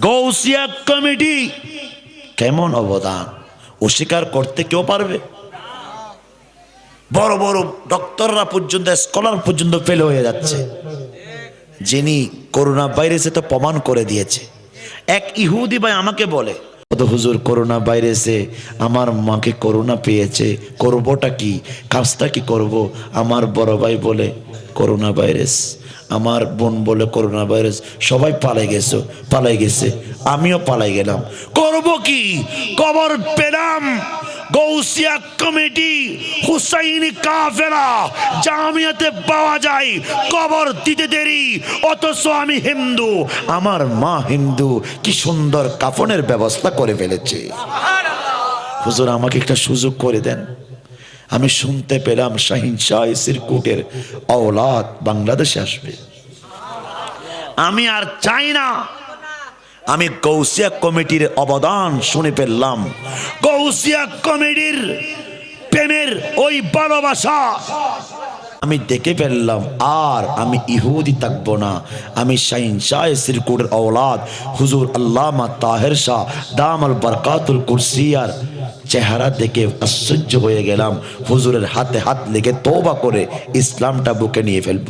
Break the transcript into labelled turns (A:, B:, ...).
A: Gausia committee. কেমন অবদান? অস্বীকার করতে কেউ পারবে? বড় বড় ডক্টররা পর্যন্ত, স্কলার পর্যন্ত ফেল হয়ে যাচ্ছে। যিনি করোনা ভাইরাসে তো প্রমাণ করে দিয়েছে। এক ইহুদি ভাই আমাকে বলে, "ও তো হুজুর করোনা ভাইরাসে আমার মাকে করোনা পেয়েছে, করবোটা কি? কাজটা কি করব? আমার বড় ভাই বলে করোনা ভাইরাস আমার বোন বলে করোনা ভাইরাস সবাই পালাই গেছো পালাই গেছে আমিও পালাই গেলাম। করব কি? কবর পেলাম গৌসিয়া কমিটি হুসাইনি কাফেলা জামিয়াতে পাওয়া যায় কবর দিতে দেরি অথচ আমি হিন্দু আমার মা হিন্দু কি সুন্দর কাফনের ব্যবস্থা করে ফেলেছে। হুজুর আমাকে একটা সুযোগ করে দেন। আমি শুনতে পেলাম শাহিন শাহ সিরকুটের অলাদ বাংলাদেশে আসবে। আমি আর চাই না। আমি কৌশিয়া কমিটির অবদান শুনে ফেললাম। কৌশিয়া কমিটির প্রেমের ওই ভালোবাসা আমি দেখে ফেললাম, আর আমি ইহুদি থাকব না। আমি শাহিন শাহ সিরকুটের অওলাদ হুজুর আল্লামা তাহের শাহ, দাম আল বরকাতুল কুরসিয়ার চেহারা দেখে আশ্চর্য হয়ে গেলাম। হুজুরের হাতে হাত লেগে তোবা করে ইসলামটা বুকে নিয়ে ফেলব।